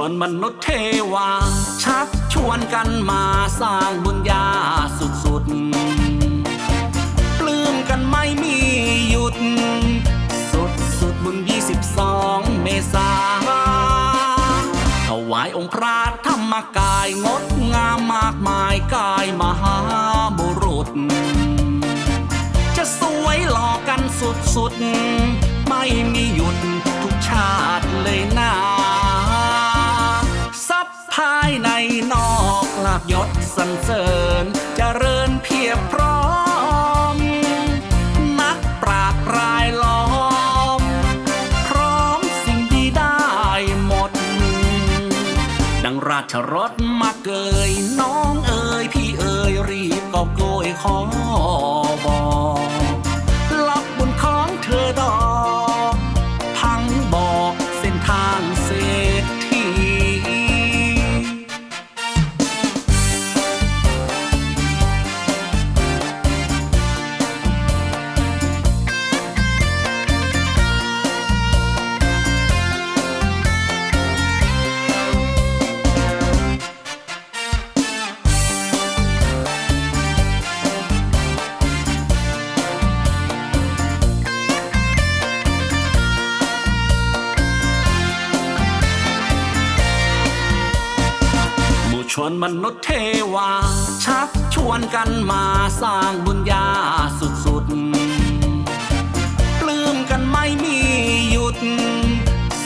วนมนุษย์เทวา ชักชวนกันมาสร้างบุญญาสุดๆ ปลื้มกันไม่มีหยุด สุดสุดบุญ22เมษาถวายองค์พระธรรมกายงดงามมากมายกายมหาบุรุษ จะสวยหล่อกันสุดๆ ไม่มีหยุดทุกชาติเลยนะ สรรเสริญจเจริญเพียบพร้อม นักปราดปรายล้อม พร้อมสิ่งดีได้หมด ดังราชรถมาเกยน้องเอ๋ยพี่เอ๋ยรีบกอบโกยขอบอกรับบุญของเธอดอก หมู่ชนมนุษย์เทวา ชักชวนกันมาสร้างบุญญาสุดๆ ปลื้มกันไม่มีหยุด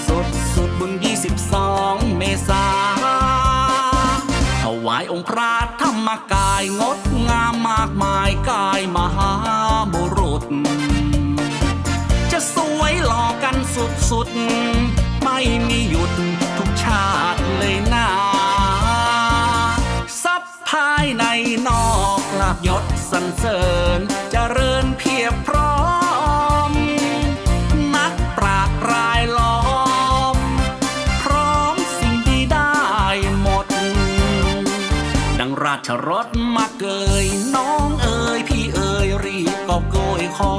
สุดสุดบุญ 22 เมษาถวายองค์พระธรรมกายงดงามมากมายกายมหาบุรุษ จะสวยหล่อกันสุดๆายในนอกลาบยศสรรเสริญจเจริญเพียบพร้อม นักปราดรายล้อม พร้อมสิ่งดีได้หมด ดังราชรถมาเกยน้องเอ๋ยพี่เอ๋ยรีบกอบโกยขอ